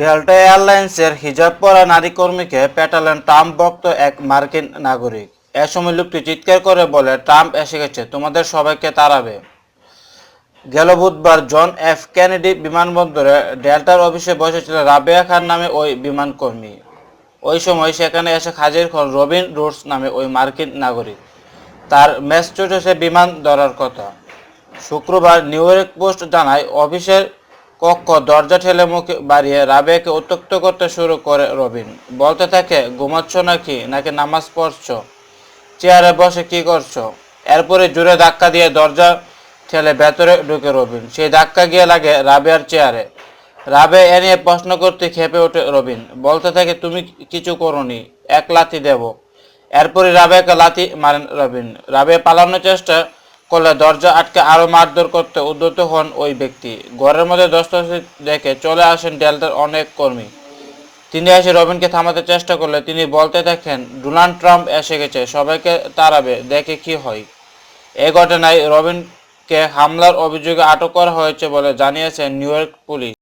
Delta এয়ারলাইন্সের হিজাব পরা নারী কর্মীকে পেটালেন ট্রাম্প ভক্ত এক মার্কিন নাগরিক। এ সময় লোকটি চিৎকার করে বলে, ট্রাম্প এসে গেছে, তোমাদের সবাইকে তাড়াবে। গেল বুধবার জন এফ কেনেডি বিমানবন্দরে ডেল্টার অফিসে বসেছিলেন রাবেয়া খান নামে ওই বিমান কর্মী ওই সময় সেখানে এসে হাজির হন রবিন রোডস নামে ওই মার্কিন নাগরিক। তার ম্যাচ ম্যাসচুসেটসে বিমান ধরার কথা। শুক্রবার নিউ ইয়র্ক পোস্ট জানায়, অফিসের কক্ষ, দরজা ঠেলে মুখে বাড়িয়ে রাবেয়াকে উত্তক্ত করতে শুরু করে রবিন। বলতে থাকে, ঘুমাচ্ছ নাকি? নাকি নামাজ পড়ছো? চেয়ারে বসে কি করছ? এরপরে জোরে ধাক্কা দিয়ে দরজা ঠেলে ভেতরে ঢুকে রবিন। সেই ধাক্কা গিয়ে লাগে রাবেয়ার চেয়ারে। রাবে এ নিয়ে প্রশ্ন করতে খেপে ওঠে রবিন। বলতে থাকে, তুমি কিছু করনি, এক লাথি দেব। এরপরে রাবেকে লাথি মারেন রবিন। রাবে পালানোর চেষ্টা করলে দরজা আটকে আরও মারধর করতে উদ্যত হন ওই ব্যক্তি। ঘরের মধ্যে দস্তরসি দেখে চলে আসেন ডেল্টার অনেক কর্মী। তিনি এসে রবিনকে থামাতে চেষ্টা করলে তিনি বলতে দেখেন ডোনাল্ড ট্রাম্প এসে গেছে, সবাইকে তাড়াবে, দেখে কি হয়। এ ঘটনায় রবিনকে হামলার অভিযোগে আটক করা হয়েছে বলে জানিয়েছেন নিউ ইয়র্ক পুলিশ।